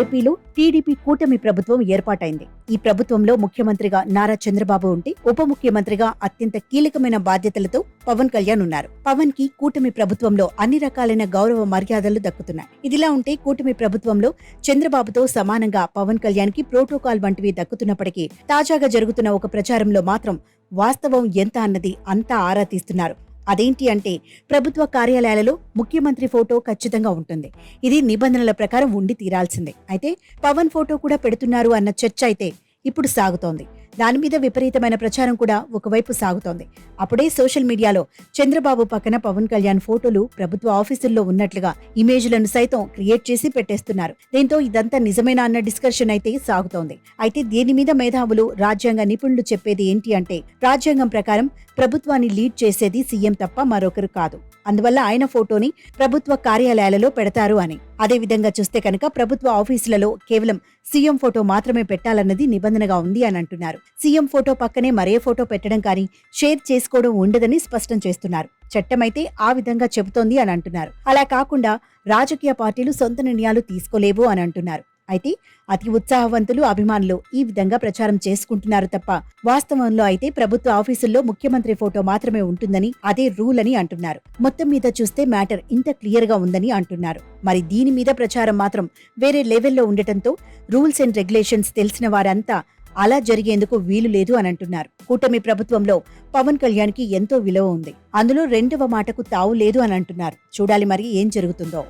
ఏపీలో టీడీపీ కూటమి ప్రభుత్వం ఏర్పాటైంది. ఈ ప్రభుత్వంలో ముఖ్యమంత్రిగా నారా చంద్రబాబు ఉంటే ఉప ముఖ్యమంత్రిగా అత్యంత కీలకమైన బాధ్యతలతో పవన్ కళ్యాణ్ ఉన్నారు. పవన్కి కూటమి ప్రభుత్వంలో అన్ని రకాలైన గౌరవ మర్యాదలు దక్కుతున్నాయి. ఇదిలా ఉంటే కూటమి ప్రభుత్వంలో చంద్రబాబుతో సమానంగా పవన్ కళ్యాణ్కి ప్రోటోకాల్ వంటివి దక్కుతున్నప్పటికీ తాజాగా జరుగుతున్న ఒక ప్రచారంలో మాత్రం వాస్తవం ఎంత అన్నది అంతా ఆరా తీస్తున్నారు. అదేంటి అంటే ప్రభుత్వ కార్యాలయాలలో ముఖ్యమంత్రి ఫోటో ఖచ్చితంగా ఉంటుంది. ఇది నిబంధనల ప్రకారం ఉండి తీరాల్సిందే. అయితే పవన్ ఫోటో కూడా పెడుతున్నారు అన్న చర్చ అయితే ఇప్పుడు సాగుతోంది. దాని మీద విపరీతమైన ప్రచారం కూడా ఒకవైపు సాగుతోంది. అప్పుడే సోషల్ మీడియాలో చంద్రబాబు పక్కన పవన్ కళ్యాణ్ ఫోటోలు ప్రభుత్వ ఆఫీసుల్లో ఉన్నట్లుగా ఇమేజ్లను సైతం క్రియేట్ చేసి పెట్టేస్తున్నారు. దీంతో ఇదంతా నిజమేనా అన్న డిస్కషన్ అయితే సాగుతోంది. అయితే దీని మీద మేధావులు రాజ్యాంగ నిపుణులు చెప్పేది ఏంటి అంటే రాజ్యాంగం ప్రకారం ప్రభుత్వాన్ని లీడ్ చేసేది సీఎం తప్ప మరొకరు కాదు. అందువల్ల ఆయన ఫోటోని ప్రభుత్వ కార్యాలయాలలో పెడతారు అని. అదే విధంగా చూస్తే కనుక ప్రభుత్వ ఆఫీసులలో కేవలం సీఎం ఫోటో మాత్రమే పెట్టాలన్నది నిబంధనగా ఉంది అని అంటున్నారు. సీఎం ఫోటో పక్కనే మరే ఫోటో పెట్టడం కానీ షేర్ చేసుకోవడం ఉండదని స్పష్టం చేస్తున్నారు. చట్టమైతే ఆ విధంగా చెబుతోంది అని అంటున్నారు. అలా కాకుండా రాజకీయ పార్టీలు సొంత నిర్ణయాలు తీసుకోలేవు అని అంటున్నారు. అయితే అతి ఉత్సాహవంతులు అభిమానులు ఈ విధంగా ప్రచారం చేసుకుంటున్నారు తప్ప వాస్తవంలో అయితే ప్రభుత్వ ఆఫీసుల్లో ముఖ్యమంత్రి ఫోటో మాత్రమే ఉంటుందని అదే రూల్ అని అంటున్నారు. మొత్తం మీద చూస్తే మ్యాటర్ ఇంత క్లియర్గా ఉందని అంటున్నారు. మరి దీని మీద ప్రచారం మాత్రం వేరే లెవెల్లో ఉండటంతో రూల్స్ అండ్ రెగ్యులేషన్స్ తెలిసిన వారంతా అలా జరిగేందుకు వీలు లేదు అని అంటున్నారు. కూటమి ప్రభుత్వంలో పవన్ కళ్యాణ్కి ఎంతో విలువ ఉంది. అందులో రెండవ మాటకు తావు లేదు అని అంటున్నారు. చూడాలి మరి ఏం జరుగుతుందో.